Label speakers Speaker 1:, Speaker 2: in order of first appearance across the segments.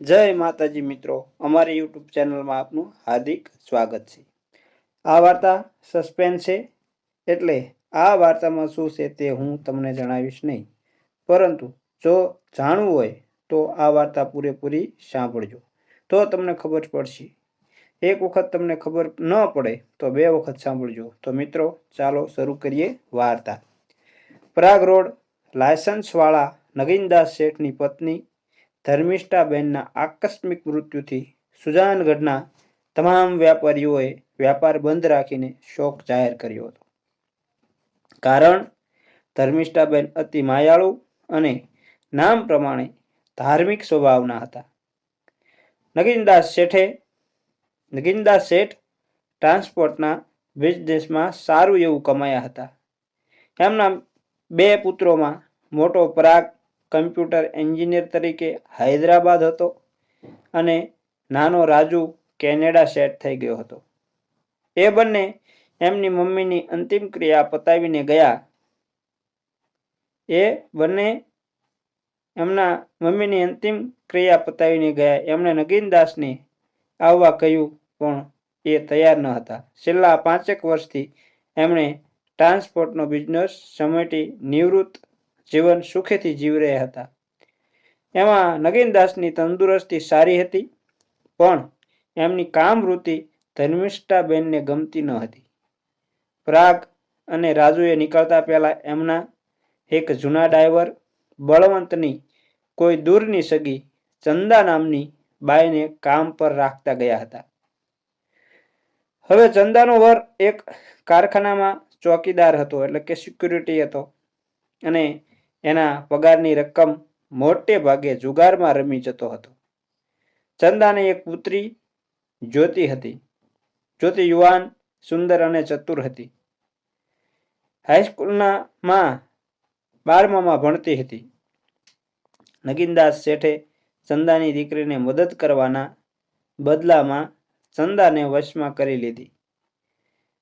Speaker 1: જય માતાજી મિત્રો. અમારી યુટ્યુબ ચેનલમાં આપનું હાર્દિક સ્વાગત છે. આ વાર્તા સસ્પેન્સ છે, એટલે આ વાર્તામાં શું છે તે હું તમને જણાવીશ નહીં. પરંતુ જો જાણવું હોય તો આ વાર્તા પૂરેપૂરી સાંભળજો. તો તમને ખબર પડશે. એક વખત તમને ખબર ન પડે તો બે વખત સાંભળજો. તો મિત્રો, ચાલો શરૂ કરીએ વાર્તા. પ્રાગ રોડ લાયસન્સવાળા નગીનદાસ શેઠની પત્ની ધર્મિષ્ઠાબેનના આકસ્મિક મૃત્યુથી સુજાનગઢના તમામ વ્યાપારીઓએ વ્યાપાર બંધ રાખીને શોક જાહેર કર્યો હતો. કારણ, ધર્મિષ્ઠાબેન અતિ માયાળુ અને નામ પ્રમાણે ધાર્મિક સ્વભાવના હતા. નગીનદાસ શેઠે, નગીનદાસ શેઠ ટ્રાન્સપોર્ટના બિઝનેસમાં સારું એવું કમાયા હતા. એમના બે પુત્રોમાં મોટો પરાગ કમ્પ્યુટર એન્જિનિયર તરીકે હૈદરાબાદ હતો અને નાનો રાજુ કેનેડા સેટ થઈ ગયો હતો. એ બંને એમની મમ્મીની અંતિમ ક્રિયા પતાવીને ગયા. એ બંને એમના મમ્મીની અંતિમ ક્રિયા પતાવીને ગયા. એમણે નગીનદાસને આવવા કહ્યું, પણ એ તૈયાર ન હતા. છેલ્લા પાંચેક વર્ષથી એમણે ટ્રાન્સપોર્ટનો બિઝનેસ સમેટી નિવૃત્ત જીવન સુખેથી જીવી રહ્યા હતા. એમાં નગીનદાસની તંદુરસ્તી સારી હતી, પણ એમની કામવૃત્તિ ધર્મિષ્ઠાબેનને ગમતી ન હતી. પ્રાગ અને રાજુએ નીકળતા પહેલા એમના એક જૂના ડ્રાઈવર બળવંતની કોઈ દૂરની સગી ચંદા નામની બાઈને કામ પર રાખતા ગયા હતા. હવે ચંદાનો વર એક કારખાનામાં ચોકીદાર હતો, એટલે કે સિક્યુરિટી હતો. અને એના પગારની રકમ મોટે ભાગે જુગારમાં રમી જતો હતો. ચંદાને એક પુત્રી જ્યોતિ હતી. જ્યોતિ યુવાન, સુંદર અને ચતુર હતી. હાઈસ્કૂલના માં બારમામાં ભણતી હતી. નગીનદાસ શેઠે ચંદાની દીકરીને મદદ કરવાના બદલામાં ચંદાને વશમાં કરી લીધી.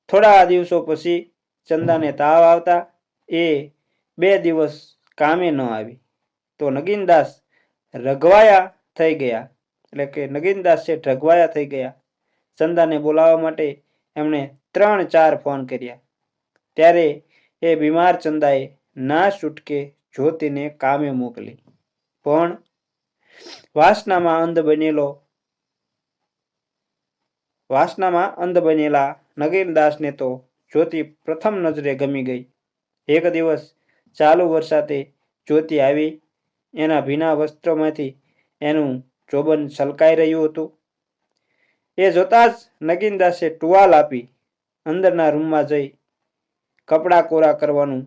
Speaker 1: થોડા દિવસો પછી ચંદાને તાવ આવતા એ બે દિવસ કામે ન આવી. તો નગીનદાસ રઘવાયા થઈ ગયા. એટલે કે નગીનદાસ છે રઘવાયા થઈ ગયા. ચંદાને બોલાવવા માટે એમણે ત્રણ ચાર ફોન કર્યા. ત્યારે એ બીમાર ચંદાએ ના છૂટકે જ્યોતિને કામે મોકલી. પણ વાસનામાં અંધ બનેલો, વાસનામાં અંધ બનેલા નગીનદાસને તો જ્યોતિ પ્રથમ નજરે ગમી ગઈ. એક દિવસ ચાલુ વરસાદે જ્યોતિ આવી. એના ભીના વસ્ત્રોમાંથી એનું ચોબન છલકાઈ રહ્યું હતું. એ જોતા જ નગીનદાસે ટુવાલ આપી અંદરના રૂમમાં જઈ કપડાં કોરા કરવાનું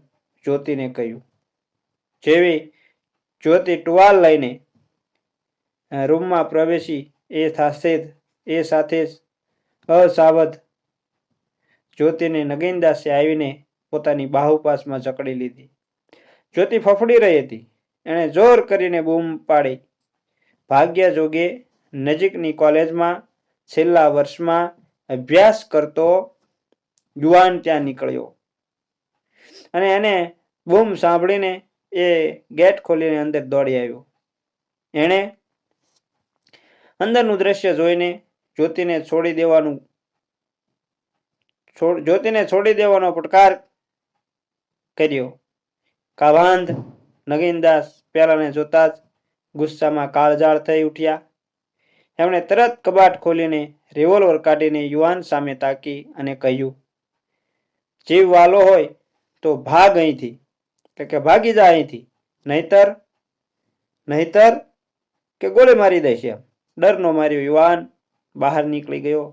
Speaker 1: જ્યોતિને કહ્યું. જેવી જ્યોતિ ટુવાલ લઈને રૂમમાં પ્રવેશી એ સાથે જ, એ સાથે જ અસાવધ જ્યોતિને નગીનદાસે આવીને પોતાની બાહુપાસમાં જકડી લીધી. જ્યોતિ ફફડી રહી હતી. એણે જોર કરીને બૂમ પાડી. ભાગ્યા જોગે નજીકની કોલેજમાં છેલ્લા વર્ષમાં અભ્યાસ કરતો યુવાન ત્યાં નીકળ્યો. અને એને બૂમ સાંભળીને એ ગેટ ખોલીને અંદર દોડી આવ્યો. એણે અંદરનું દ્રશ્ય જોઈને જ્યોતિને છોડી દેવાનું જ્યોતિને છોડી દેવાનો પડકાર કર્યો. કાભાંધ નગીનદાસ પ્યાલાને જોતા જ ગુસ્સામાં કાળજાળ થઈ ઉઠ્યા. એમણે તરત કબાટ ખોલીને રિવોલ્વર કાઢીને યુવાન સામે તાકી અને કહ્યું, જીવ વાલો હોય તો ભાગ અહીંથી કે ભાગી જા અહીંથી. નહીતર નહીતર કે ગોળી મારી દઈશ એમ. ડરનો માર્યો યુવાન બહાર નીકળી ગયો.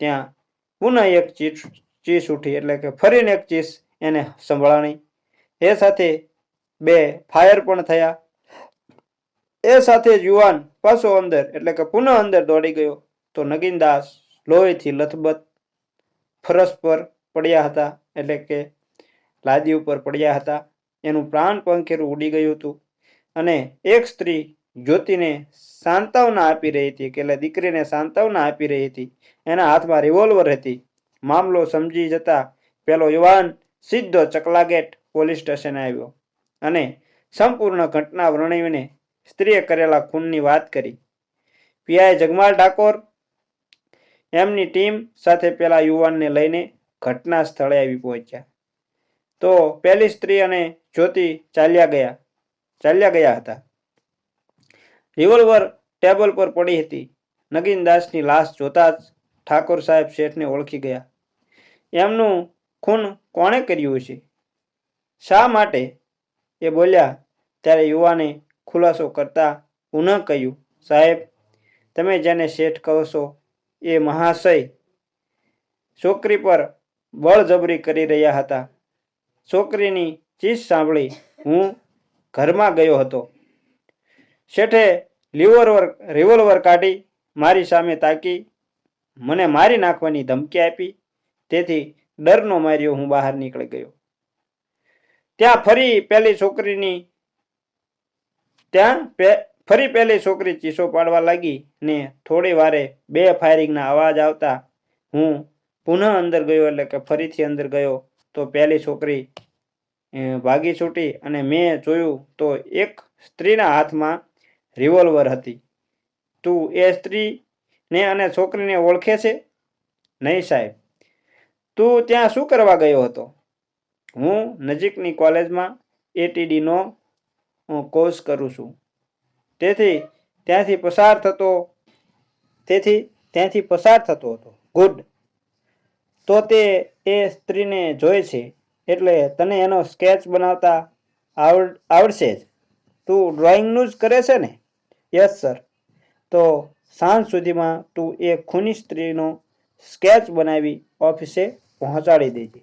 Speaker 1: ત્યાં પુનઃ એક ચીસ ચીસ ઉઠી એટલે કે ફરીને એક ચીસ એને સંભળાણી. એ સાથે બે, ફાયર પણ થયા. એ સાથે યુવાન પાછો અંદર, એટલે કે પુનઃ અંદર દોડી ગયો. તો નગીનદાસ લોહીથી લથબથ ફરસ પર પડ્યા હતા, એટલે કે લાદી ઉપર પડ્યા હતા. એનું પ્રાણ પંખેરું ઉડી ગયું હતું. અને એક સ્ત્રી જ્યોતિને સાંત્વના આપી રહી હતી, કે એટલે દીકરીને સાંત્વના આપી રહી હતી. એના હાથમાં રિવોલ્વર હતી. મામલો સમજી જતા પેલો યુવાન સીધો ચકલાગેટ પોલીસ સ્ટેશને આવ્યો. અને સંપૂર્ણ ઘટના વર્ણવીને સ્ત્રીએ કરેલા ખૂનની વાત કરી. પીઆઈ જગમાલ ઠાકોર એમની ટીમ સાથે પેલા યુવાનને લઈને ઘટના સ્થળે આવી પહોંચ્યા. તો પેલી સ્ત્રી અને જ્યોતિ ચાલ્યા ગયા ચાલ્યા ગયા હતા. રિવોલ્વર ટેબલ પર પડી હતી. નગીનદાસની લાશ જોતા જ ઠાકોર સાહેબ શેઠને ઓળખી ગયા. એમનું ખૂન કોણે કર્યું છે શા માટે એ બોલ્યા, ત્યારે યુવાને ખુલાસો કરતા પુનઃ કહ્યું, સાહેબ, તમે જેને શેઠ કહો છો એ મહાશય છોકરી પર બળજબરી કરી રહ્યા હતા. છોકરીની ચીજ સાંભળી હું ઘરમાં ગયો હતો. શેઠે રિવોલ્વર રિવોલ્વર કાઢી મારી સામે તાકી, મને મારી નાખવાની ધમકી આપી. તેથી ડરનો માર્યો હું બહાર નીકળી ગયો. ત્યાં ફરી પહેલી છોકરીની, ત્યાં ફરી પહેલી છોકરી ચીસો પાડવા લાગી ને થોડી વારે બે ફાયરિંગના અવાજ આવતા, હું પુનઃ અંદર ગયો એટલે કે ફરીથી અંદર ગયો, તો પહેલી છોકરી ભાગી છૂટી અને મેં જોયું તો એક સ્ત્રીના હાથમાં રિવોલ્વર હતી. તું એ સ્ત્રીને અને છોકરીને ઓળખે છે? નહીં સાહેબ. તું ત્યાં શું કરવા ગયો હતો? હું નજીકની કોલેજમાં એટીડીનો કોર્સ કરું છું. તેથી ત્યાંથી પસાર થતો, તેથી ત્યાંથી પસાર થતો હતો. ગુડ તો તે એ સ્ત્રીને જોઈ છે, એટલે તને એનો સ્કેચ બનાવતા આવડ, આવડશે જ. તું ડ્રોઈંગનું જ કરે છે ને? યસ સર તો સાંજ સુધીમાં તું એ ખૂની સ્ત્રીનો સ્કેચ બનાવી ઓફિસે પહોંચાડી દેજે.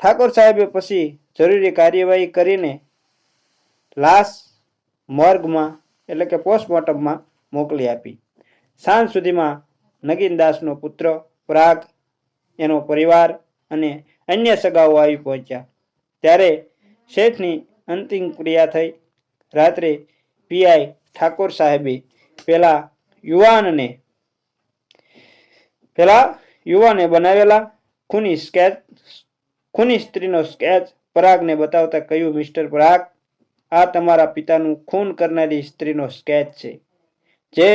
Speaker 1: ઠાકોર સાહેબે પછી જરૂરી કાર્યવાહી કરીને લાશ મોર્ગમાં, એટલે કે પોસ્ટમોર્ટમમાં મોકલી આપી. સાંજ સુધીમાં નગીનદાસનો પુત્ર પ્રાગ, એનો પરિવાર અને અન્ય સગાઓ આવી પહોંચ્યા. ત્યારે શેઠની અંતિમ ક્રિયા થઈ. રાત્રે પીઆઈ ઠાકોર સાહેબે પેલા યુવાનને, પેલા યુવાને બનાવેલા ખૂની સ્કેચ ખૂની સ્ત્રીનો સ્કેચ પરાગને બતાવતા કહ્યું, મિસ્ટર પરાગ, આ તમારા પિતાનું ખૂન કરનારી સ્ત્રીનો સ્કેચ છે. જે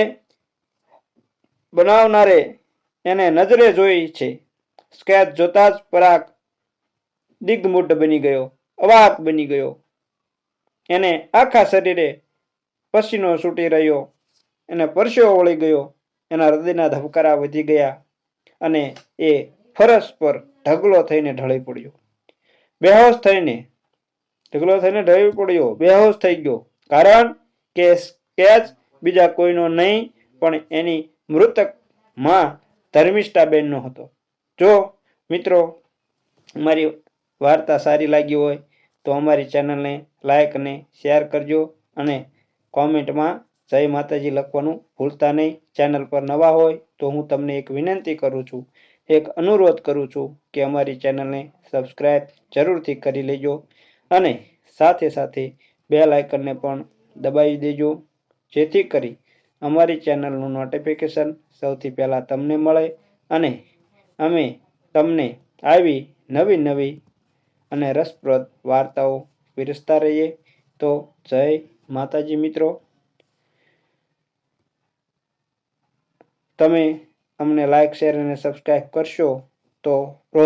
Speaker 1: બનાવનારે એને નજરે જોઈ છે. સ્કેચ જોતા જ પરાગ દિગ્મૂઢ બની ગયો, અવાક બની ગયો. એને આખા શરીરે પસીનો છૂટી રહ્યો, એને પરસેવો વળી ગયો, એના હૃદયના ધબકારા વધી ગયા અને એ ફરસ પર ઢગલો થઈને ઢળી પડ્યો. બેહોશ થઈને ઢગલો થઈને ઢળી પડ્યો. બેહોશ થઈ ગયો. કારણ કે સ્કેચ બીજા કોઈનો નહીં, પણ એની મૃતકમાં ધર્મિષ્ઠાબેનનો હતો. જો મિત્રો અમારી વાર્તા સારી લાગી હોય, તો અમારી ચેનલને લાઈક અને શેર કરજો અને કોમેન્ટમાં જય માતાજી લખવાનું ભૂલતા નહીં. ચેનલ પર નવા હોય, તો હું તમને એક વિનંતી કરું છું એક અનુરોધ કરું છું કે અમારી ચેનલને સબસ્ક્રાઈબ જરૂરથી કરી લેજો અને સાથે સાથે બેલ આઇકનને પણ દબાવી દેજો, જેથી કરી અમારી ચેનલનું નોટિફિકેશન સૌથી પહેલાં તમને મળે અને અમે તમને આવી નવી નવી અને રસપ્રદ વાર્તાઓ પીરસતા રહીએ. તો જય માતાજી મિત્રો. તમે અમને લાઈક શેર અને સબસ્ક્રાઈબ કરશો તો પ્રો